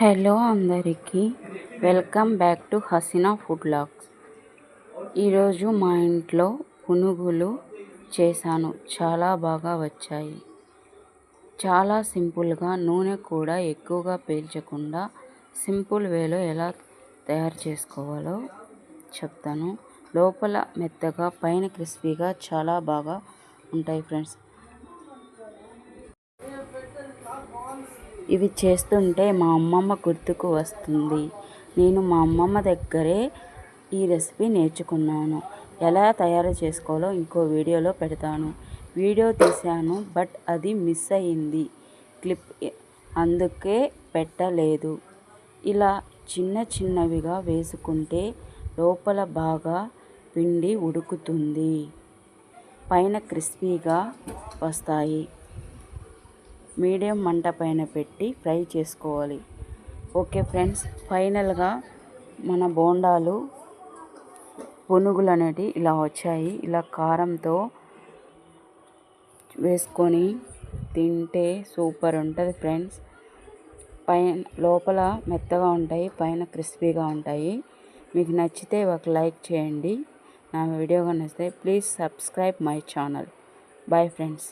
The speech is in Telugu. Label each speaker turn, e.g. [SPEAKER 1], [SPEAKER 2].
[SPEAKER 1] హలో అందరికీ welcome back to Haseena food logs ఈరోజు మా ఇంట్లో పునుగులు చేశాను. చాలా బాగా వచ్చాయి. చాలా సింపుల్గా నూనె కూడా ఎక్కువగా పీల్చకుండా సింపుల్ వేలో ఎలా తయారు చేసుకోవాలో చెప్తాను. లోపల మెత్తగా పైన క్రిస్పీగా చాలా బాగా ఉంటాయి ఫ్రెండ్స్. ఇవి చేస్తుంటే మా అమ్మమ్మ గుర్తుకు వస్తుంది. నేను మా అమ్మమ్మ దగ్గరే ఈ రెసిపీ నేర్చుకున్నాను. ఎలా తయారు చేసుకోవాలో ఇంకో వీడియోలో పెడతాను. వీడియో తీశాను బట్ అది మిస్ అయింది. క్లిప్ అందుకే పెట్టలేదు. ఇలా చిన్న చిన్నవిగా వేసుకుంటే లోపల బాగా పిండి ఉడుకుతుంది. పైన క్రిస్పీగా వస్తాయి. మీడియం మంట పైన పెట్టి ఫ్రై చేసుకోవాలి. ఓకే ఫ్రెండ్స్ ఫైనల్గా మన బోండాలు పునుగులు అనేటివి ఇలా వచ్చాయి. ఇలా కారంతో వేసుకొని తింటే సూపర్ ఉంటుంది ఫ్రెండ్స్. పైన లోపల మెత్తగా ఉంటాయి పైన క్రిస్పీగా ఉంటాయి. మీకు నచ్చితే ఒక లైక్ చేయండి. నా వీడియో నచ్చితే please subscribe my channel. Bye friends.